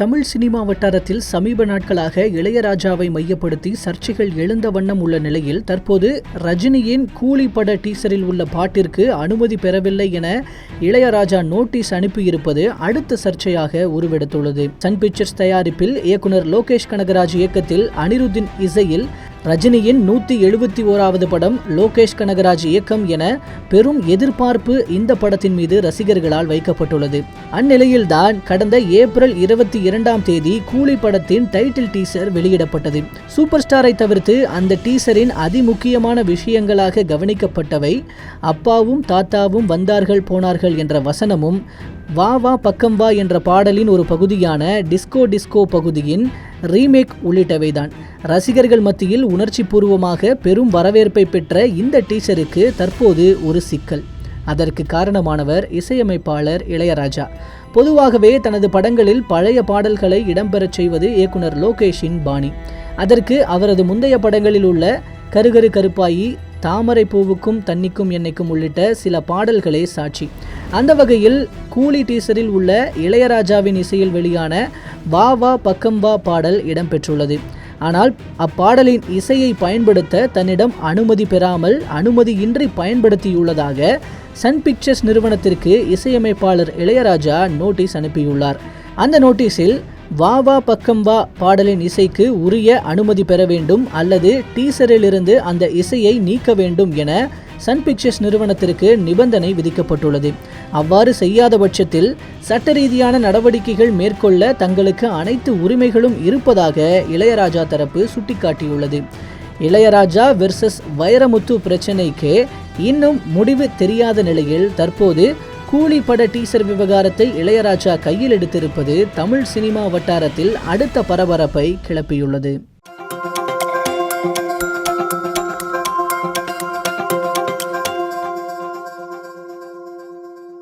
Tamil cinema வட்டாரத்தில் சமீப நாட்களாக இளையராஜாவை மையப்படுத்தி சர்ச்சைகள் எழுந்த வண்ணம் உள்ள நிலையில் தற்போது ரஜினியின் கூலி பட டீசரில் உள்ள பாட்டிற்கு அனுமதி பெறவில்லை என இளையராஜா நோட்டீஸ் அனுப்பியிருப்பது அடுத்த சர்ச்சையாக உருவெடுத்துள்ளது. சன் பிக்சர்ஸ் தயாரிப்பில் இயக்குனர் லோகேஷ் கனகராஜ் இயக்கத்தில் அனிருத்தின் இசையில் ரஜினியின் நூத்தி எழுபத்தி ஓராவது படம் லோகேஷ் கனகராஜ் இயக்கம் என பெரும் எதிர்பார்ப்பு இந்த படத்தின் மீது ரசிகர்களால் வைக்கப்பட்டுள்ளது. அந்நிலையில்தான் கடந்த ஏப்ரல் இருபத்தி இரண்டாம் தேதி கூலி படத்தின் டைட்டில் டீசர் வெளியிடப்பட்டது. சூப்பர் ஸ்டாரை தவிர்த்து அந்த டீசரின் அதிமுக்கியமான விஷயங்களாக கவனிக்கப்பட்டவை அப்பாவும் தாத்தாவும் வந்தார்கள் போனார்கள் என்ற வசனமும் வா வா பக்கம் வா என்ற பாடலின் ஒரு பகுதியான டிஸ்கோ டிஸ்கோ பகுதியின் ரீமேக் உள்ளிட்டவைதான். ரசிகர்கள் மத்தியில் உணர்ச்சி பூர்வமாக பெரும் வரவேற்பை பெற்ற இந்த டீச்சருக்கு தற்போது ஒரு சிக்கல். அதற்கு காரணமானவர் இசையமைப்பாளர் இளையராஜா. பொதுவாகவே தனது படங்களில் பழைய பாடல்களை இடம்பெறச் செய்வது இயக்குனர் லோகேஷின் பாணி. அதற்கு அவரது முந்தைய படங்களில் உள்ள கருகரு கருப்பாயி தாமரை பூவுக்கும் தண்ணிக்கும் என்னைக்கும் உள்ளிட்ட சில பாடல்களே சாட்சி. அந்த வகையில் கூலி டீசரில் உள்ள இளையராஜாவின் இசையில் வெளியான வா வா பக்கம் வா பாடல் இடம்பெற்றுள்ளது. ஆனால் அப்பாடலின் இசையை பயன்படுத்த தன்னிடம் அனுமதி பெறாமல் அனுமதியின்றி பயன்படுத்தியுள்ளதாக சன் பிக்சர்ஸ் நிறுவனத்திற்கு இசையமைப்பாளர் இளையராஜா நோட்டீஸ் அனுப்பியுள்ளார். அந்த நோட்டீஸில் வா வா பக்கம் வா பாடலின் இசைக்கு உரிய அனுமதி பெற வேண்டும் அல்லது டீசரிலிருந்து அந்த இசையை நீக்க வேண்டும் என சன் பிக்சர்ஸ் நிறுவனத்திற்கு நிபந்தனை விதிக்கப்பட்டுள்ளது. அவ்வாறு செய்யாத பட்சத்தில் சட்ட ரீதியான நடவடிக்கைகள் மேற்கொள்ள தங்களுக்கு அனைத்து உரிமைகளும் இருப்பதாக இளையராஜா தரப்பு சுட்டிக்காட்டியுள்ளது. இளையராஜா வெர்சஸ் வைரமுத்து பிரச்சினைக்கு இன்னும் முடிவு தெரியாத நிலையில் தற்போது கூலி பட டீசர் விவகாரத்தை இளையராஜா கையில் எடுத்திருப்பது தமிழ் சினிமா வட்டாரத்தில் அடுத்த பரபரப்பை கிளப்பியுள்ளது.